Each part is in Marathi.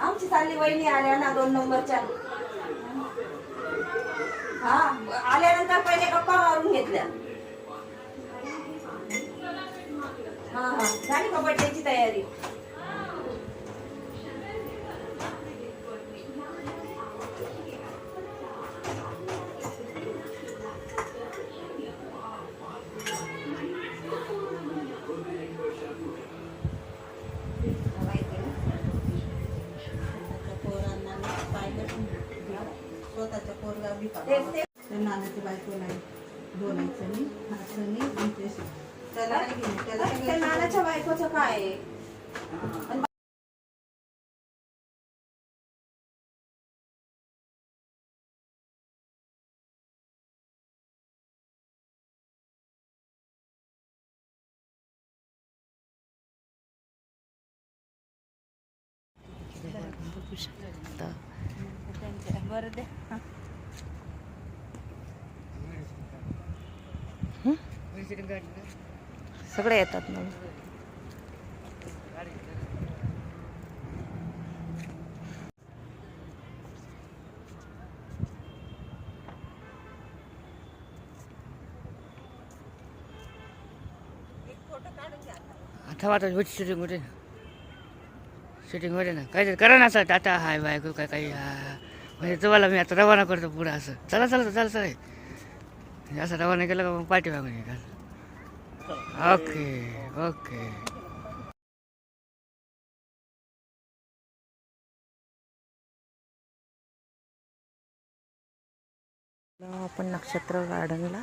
आमची चालली वहिनी आल्या ना दोन नंबरच्या. हा आल्यानंतर पहिले गप्पा मारून घेतल्या. हा हा. झाली का बड्डेची तयारी? नानाच्या बायकोला बोलायचं नाही असं नाही आणि ते त्याला नानाच्या बायकोचं काय आहे? बरं दे सगळे येतात ना. आता आता होती शूटिंग होते शूटिंग होते ना. काहीतरी करा ना असं टाटा हाय बायको काय काही म्हणजे तुम्हाला मी आता रवाना करतो पुढं असं. चला चला चला चला. म्हणजे असं रवाना केलं का मग पाठी मागून ओके ओके आपण नक्षत्र गार्डनला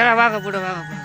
चला वागा पुढं वागा पुढं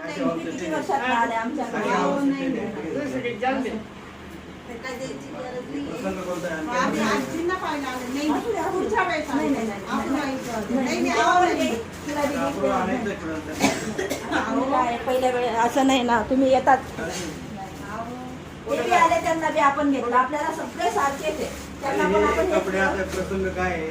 पहिल्या वेळे असं नाही ना तुम्ही येतात. ते आले त्यांना बी आपण घेतलं. आपल्याला सगळे सारखेच आहे. त्यांना पण आपण प्रसंग काय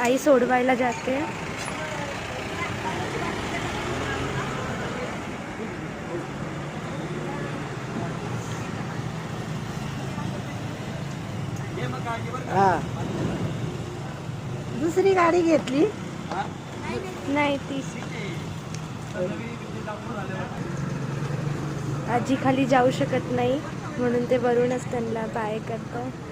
आई सोडवायला जाते. दुसरी गाडी घेतली. नाही ती. आजी खाली जाऊ शकत नाही म्हणून ते वरूनच त्यांना बाय करतात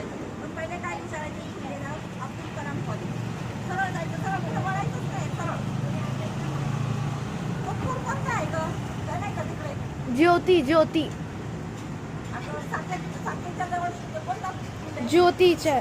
ज्योती ज्योती. ज्योतीच्या